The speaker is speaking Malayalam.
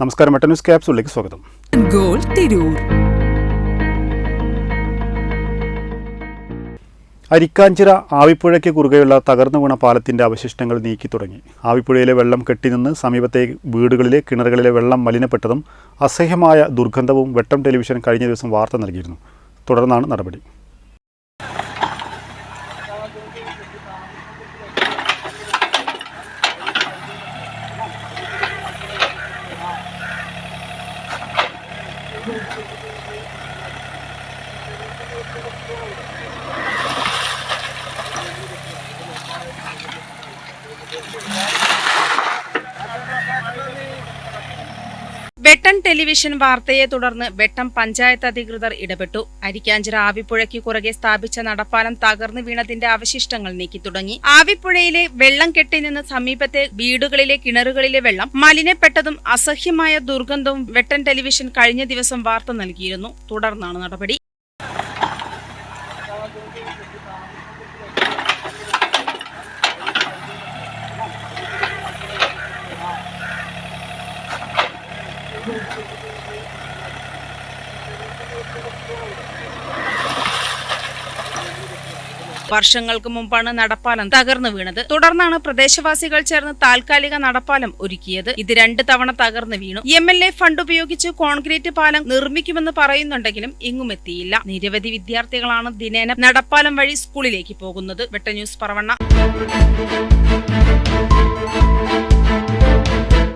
നമസ്കാരം മെട്ട ന്യൂസ് ക്യാപ്സിലേക്ക് സ്വാഗതം. ഗോൾ തിരൂർ. അരിക്കാഞ്ചിറ ആവിപ്പുഴയ്ക്ക് കുറുകെയുള്ള തകർന്നു വീണ പാലത്തിന്റെ അവശിഷ്ടങ്ങൾ നീക്കി തുടങ്ങി. ആവിപ്പുഴയിലെ വെള്ളം കെട്ടിനിന്ന് സമീപത്തെ വീടുകളിലെ കിണറുകളിലെ വെള്ളം മലിനപ്പെട്ടതും അസഹ്യമായ ദുർഗന്ധവും വെട്ടം ടെലിവിഷൻ കഴിഞ്ഞ ദിവസം വാർത്ത നൽകിയിരുന്നു. തുടർന്നാണ് നടപടി. Thank you. വെട്ടം ടെലിവിഷൻ വാർത്തയെ തുടർന്ന് വെട്ടം പഞ്ചായത്ത് അധികൃതർ ഇടപെട്ടു. അരിക്കാഞ്ചിറ ആവിപ്പുഴയ്ക്ക് കുറുകെ സ്ഥാപിച്ച നടപ്പാലം തകർന്നു വീണതിന്റെ അവശിഷ്ടങ്ങൾ നീക്കി തുടങ്ങി. ആവിപ്പുഴയിലെ വെള്ളം കെട്ടി കെട്ടിനിന്ന് സമീപത്തെ വീടുകളിലെ കിണറുകളിലെ വെള്ളം മലിനപ്പെട്ടതും അസഹ്യമായ ദുർഗന്ധവും വെട്ടം ടെലിവിഷൻ കഴിഞ്ഞ ദിവസം വാർത്ത നൽകിയിരുന്നു. തുടർന്നാണ് നടപടി. വർഷങ്ങൾക്ക് മുമ്പാണ് നടപ്പാലം തകർന്നു വീണത്. തുടർന്നാണ് പ്രദേശവാസികൾ ചേർന്ന് താൽക്കാലിക നടപ്പാലം ഒരുക്കിയത്. ഇത് രണ്ട് തവണ തകർന്നു വീണു. എം എൽ എ ഫണ്ട് ഉപയോഗിച്ച് കോൺക്രീറ്റ് പാലം നിർമ്മിക്കുമെന്ന് പറയുന്നുണ്ടെങ്കിലും എങ്ങും എത്തിയില്ല. നിരവധി വിദ്യാർത്ഥികളാണ് ദിനേന നടപ്പാലം വഴി സ്കൂളിലേക്ക് പോകുന്നത്. വെട്ട ന്യൂസ് പറവണ്ണ.